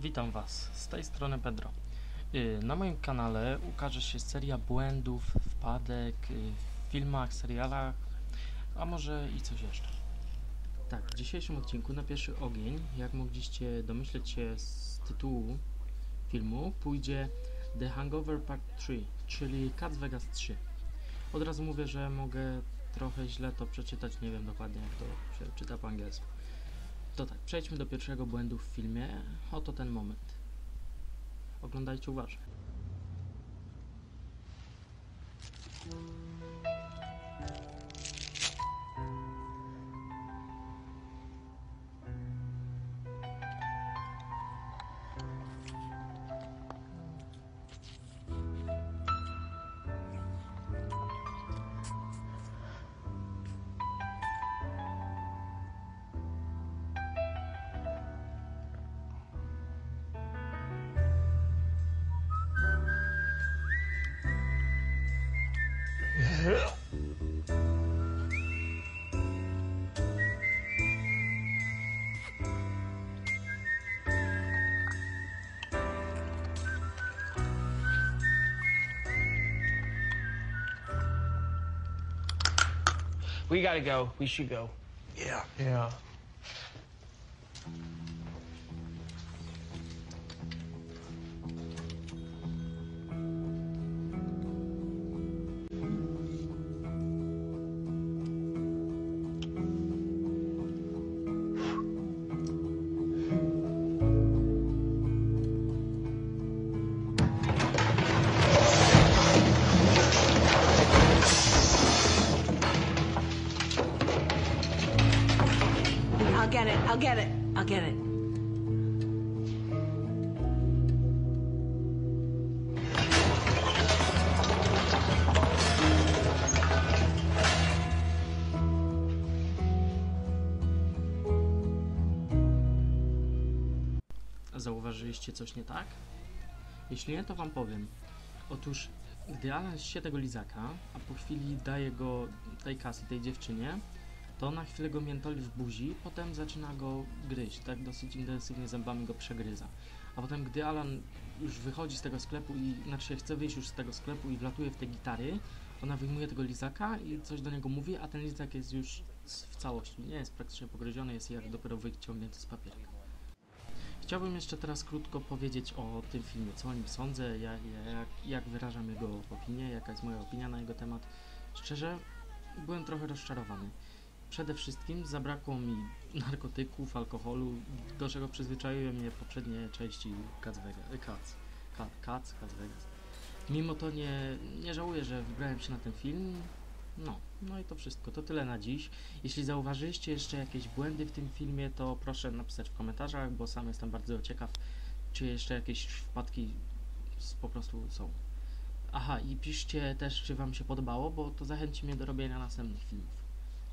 Witam Was, z tej strony Pedro. Y, Na moim kanale ukaże się seria błędów, wpadek y, w filmach, serialach, a może i coś jeszcze. Tak, w dzisiejszym odcinku na pierwszy ogień, jak mogliście domyśleć się z tytułu filmu, pójdzie The Hangover Part 3, czyli Cats Vegas 3. Od razu mówię, że mogę trochę źle to przeczytać, nie wiem dokładnie jak to się czyta po angielsku. To tak, przejdźmy do pierwszego błędu w filmie. Oto ten moment. Oglądajcie uważnie. We gotta go. We should go. Yeah. Yeah. I'll get it. I'll get it. I'll get it. Zauważyliście coś nie tak? Jeśli nie, to wam powiem. Otóż, gdy Alan się tego lizaka, a po chwili daje go tej kasy, tej dziewczynie, to na chwilę go miętoli w buzi, potem zaczyna go gryźć, tak dosyć intensywnie zębami go przegryza. A potem, gdy Alan już wychodzi z tego sklepu i, znaczy chce wyjść już z tego sklepu i wlatuje w te gitary, ona wyjmuje tego lizaka i coś do niego mówi, a ten lizak jest już w całości, nie jest praktycznie pogryziony, jest jak dopiero wyciągnięty z papierka. Chciałbym jeszcze teraz krótko powiedzieć o tym filmie, co o nim sądzę, jak, jak wyrażam jego opinię, jaka jest moja opinia na jego temat. Szczerze, byłem trochę rozczarowany. Przede wszystkim zabrakło mi narkotyków, alkoholu, do czego przyzwyczaiły mnie poprzednie części Cats Vegas. Cats, Cat, Cats, Vegas. Mimo to nie, nie żałuję, że wybrałem się na ten film. No, no i to wszystko. To tyle na dziś. Jeśli zauważyliście jeszcze jakieś błędy w tym filmie, to proszę napisać w komentarzach, bo sam jestem bardzo ciekaw, czy jeszcze jakieś wpadki po prostu są. Aha, i piszcie też, czy Wam się podobało, bo to zachęci mnie do robienia następnych filmów.